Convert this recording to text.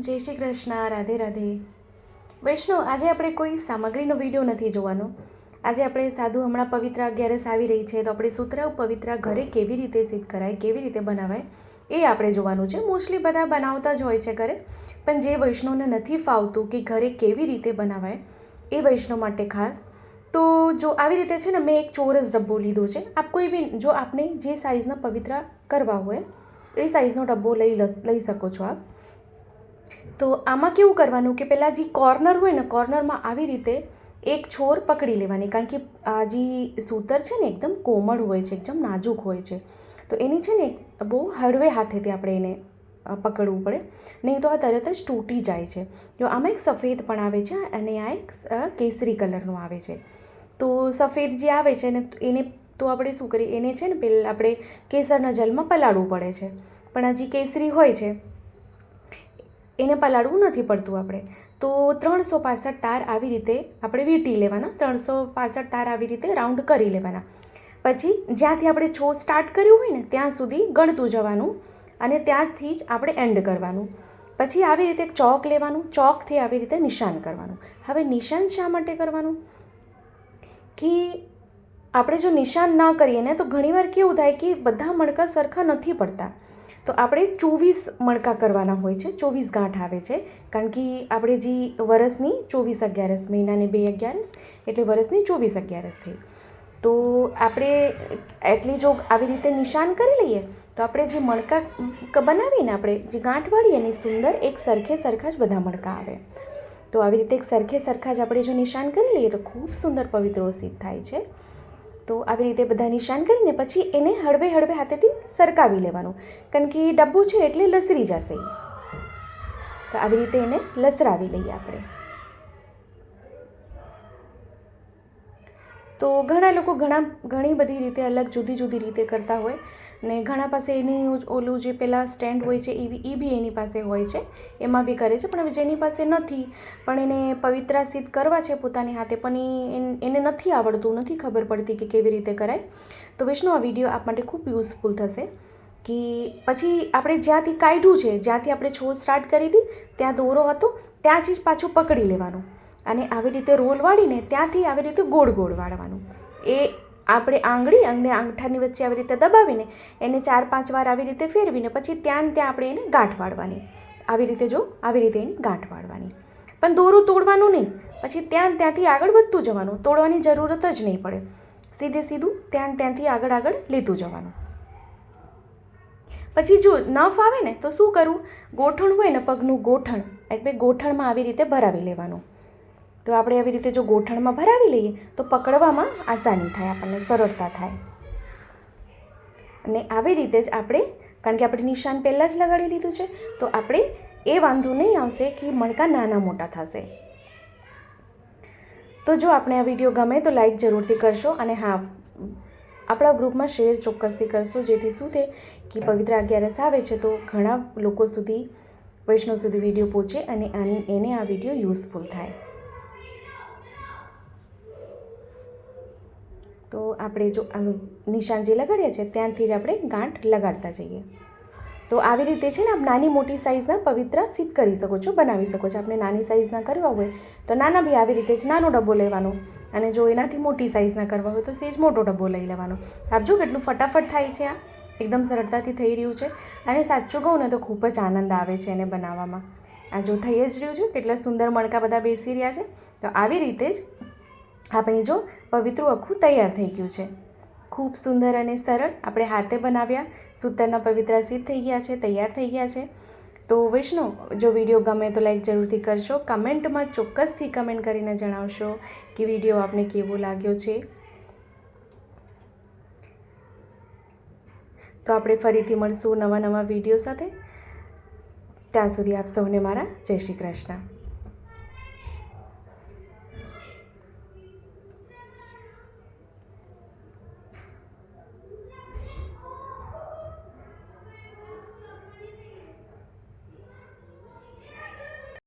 જય શ્રી કૃષ્ણ, રાધે રાધે. વૈષ્ણવ, આજે આપણે કોઈ સામગ્રીનો વીડિયો નથી જોવાનો. આજે આપણે સાધુ હમણાં પવિત્ર અગિયારસ આવી રહી છે, તો આપણે સુતરાઉ પવિત્ર ઘરે કેવી રીતે સિદ્ધ કરાય, કેવી રીતે બનાવાય, એ આપણે જોવાનું છે. મોસ્ટલી બધા બનાવતા જ હોય છે ઘરે, પણ જે વૈષ્ણવને નથી ફાવતું કે ઘરે કેવી રીતે બનાવાય, એ વૈષ્ણવ માટે ખાસ. તો જો આવી રીતે છે ને, મેં એક ચોરસ ડબ્બો લીધો છે. આપ કોઈ બી, જો આપને જે સાઇઝના પવિત્ર કરવા હોય, એ સાઇઝનો ડબ્બો લઈ લઈ શકો છો આપ. તો આમાં કેવું કરવાનું કે પહેલાં જે કોર્નર હોય ને કોર્નરમાં આવી રીતે એક છોર પકડી લેવાની. કારણ કે આ જે સૂતર છે ને, એકદમ કોમળ હોય છે, એકદમ નાજુક હોય છે. તો એની છે ને, બહુ હળવે હાથેથી આપણે એને પકડવું પડે. નહીં તો આ તરત જ તૂટી જાય છે. જો આમાં એક સફેદ પણ આવે છે, અને આ એક કેસરી કલરનું આવે છે. તો સફેદ જે આવે છે ને, એને તો આપણે શું કરીએ? એને છે ને, પેલા, આપણે કેસરના જલમાં પલાળવું પડે છે. પણ આ જે કેસરી હોય છે એને પલાળવું નથી પડતું આપણે. તો ત્રણસો પાસઠ તાર આવી રીતે આપણે વીંટી લેવાના. ત્રણસો પાસઠ તાર આવી રીતે રાઉન્ડ કરી લેવાના. પછી જ્યાંથી આપણે છો સ્ટાર્ટ કર્યું હોય ને, ત્યાં સુધી ગણતું જવાનું અને ત્યાંથી જ આપણે એન્ડ કરવાનું. પછી આવી રીતે ચોક લેવાનું. ચોકથી આવી રીતે નિશાન કરવાનું. હવે નિશાન શા માટે કરવાનું? કે આપણે જો નિશાન ના કરીએ ને, તો ઘણીવાર કેવું થાય કે બધા મણકા સરખા નથી પડતા. તો આપણે ચોવીસ મણકા કરવાના હોય છે, ચોવીસ ગાંઠ આવે છે. કારણ કે આપણે જે વરસની ચોવીસ અગિયારસ, મહિનાની બે અગિયારસ, એટલે વરસની ચોવીસ અગિયારસ થઈ. તો આપણે એટલી જો આવી રીતે નિશાન કરી લઈએ, તો આપણે જે મણકા બનાવીને આપણે જે ગાંઠ વાળીએ ને એ સુંદર એક સરખે સરખા જ બધા મણકા આવે. તો આવી રીતે એક સરખે સરખા જ આપણે જો નિશાન કરી લઈએ તો ખૂબ સુંદર પવિત્રો સિદ્ધ થાય છે. તો આવી રીતે બધા નિશાન કરીને પછી એને હળવે હળવે હાથેથી સરકાવી લેવાનું. કારણ કે ડબ્બો છે એટલે લસરી જશે. તો આવી રીતે એને લસરાવી લઈએ આપણે. તો ઘણા લોકો ઘણા ઘણી બધી રીતે અલગ જુદી જુદી રીતે કરતા હોય ને ઘણા પાસે એની ઓલું જે પેલા સ્ટેન્ડ હોય છે એવી એ બી એની પાસે હોય છે. એમાં બી કરે છે, પણ હવે જેની પાસે નથી, પણ એને પવિત્રા સિદ્ધ કરવા છે પોતાની હાથે, પણ એને નથી આવડતું, નથી ખબર પડતી કે કેવી રીતે કરાય. તો વિષ્ણુ, આ વીડિયો આપ માટે ખૂબ યુઝફુલ થશે કે પછી આપણે જ્યાંથી કાઢ્યું છે, જ્યાંથી આપણે છોડ સ્ટાર્ટ કરી હતી ત્યાં દોરો હતો, ત્યાંથી જ પાછું પકડી લેવાનું. અને આવી રીતે રોલ વાળીને ત્યાંથી આવી રીતે ગોળ ગોળ વાળવાનું. એ આપણે આંગળી અને આંગઠાની વચ્ચે આવી રીતે દબાવીને એને ચાર પાંચ વાર આવી રીતે ફેરવીને પછી ત્યાં ત્યાં આપણે એને ગાંઠ વાળવાની. આવી રીતે જો, આવી રીતે એની ગાંઠ વાળવાની. પણ દોરું તોડવાનું નહીં. પછી ત્યાં ત્યાંથી આગળ વધતું જવાનું. તોડવાની જરૂરત જ નહીં પડે. સીધે સીધું ત્યાં ત્યાંથી આગળ આગળ લેતું જવાનું. પછી જો ન ફાવે ને તો શું કરવું? ગોઠણ હોય ને પગનું ગોઠણ. એટલે ગોઠણમાં આવી રીતે ભરાવી લેવાનું. તો આપણે આવી રીતે જો ગોઠણમાં ભરાવી લઈએ, તો પકડવામાં આસાની થાય, આપણને સરળતા થાય. અને આવી રીતે જ આપણે, કારણ કે આપણે નિશાન પહેલાં જ લગાડી લીધું છે, તો આપણે એ વાંધો નહીં આવશે કે મણકા નાના મોટા થશે. તો જો આપણે આ વીડિયો ગમે તો લાઈક જરૂરથી કરશો અને હા, આપણા ગ્રુપમાં શેર ચોક્કસથી કરશો, જેથી શું થાય કે પવિત્ર અગિયારસ આવે છે, તો ઘણા લોકો સુધી, વૈષ્ણવ સુધી વીડિયો પહોંચે અને એને આ વીડિયો યુઝફુલ થાય. તો આપણે જો નિશાન જે લગાડ્યા છે ત્યાંથી જ આપણે ગાંઠ લગાડતા જઈએ. તો આવી રીતે છે ને આપ નાની મોટી સાઇઝના પવિત્ર સિદ્ધ કરી શકો છો, બનાવી શકો છો. આપણે નાની સાઇઝના કરવા હોય તો નાના બી આવી રીતે જ નાનો ડબ્બો લેવાનો અને જો એનાથી મોટી સાઇઝના કરવા હોય તો સેજ મોટો ડબ્બો લઈ લેવાનો. આપ જો કેટલું ફટાફટ થાય છે આ. એકદમ સરળતાથી થઈ રહ્યું છે અને સાચું કહું ને તો ખૂબ જ આનંદ આવે છે એને બનાવવામાં. આ જો થઈ જ રહ્યું છે, કેટલા સુંદર મણકા બધા બેસી રહ્યા છે. તો આવી રીતે જ આપણે જો પવિત્રું આખું તૈયાર થઈ ગયું છે. ખૂબ સુંદર અને સરળ આપણે હાથે બનાવ્યા, સૂતરના પવિત્ર સિદ્ધ થઈ ગયા છે, તૈયાર થઈ ગયા છે. તો વૈષ્ણવ જો વીડિયો ગમે તો લાઈક જરૂરથી કરશો, કમેન્ટમાં ચોક્કસથી કમેન્ટ કરીને જણાવશો કે વીડિયો આપને કેવો લાગ્યો છે. તો આપણે ફરીથી મળશું નવા નવા વીડિયો સાથે. ત્યાં સુધી આપ સૌને મારા જય શ્રી કૃષ્ણ.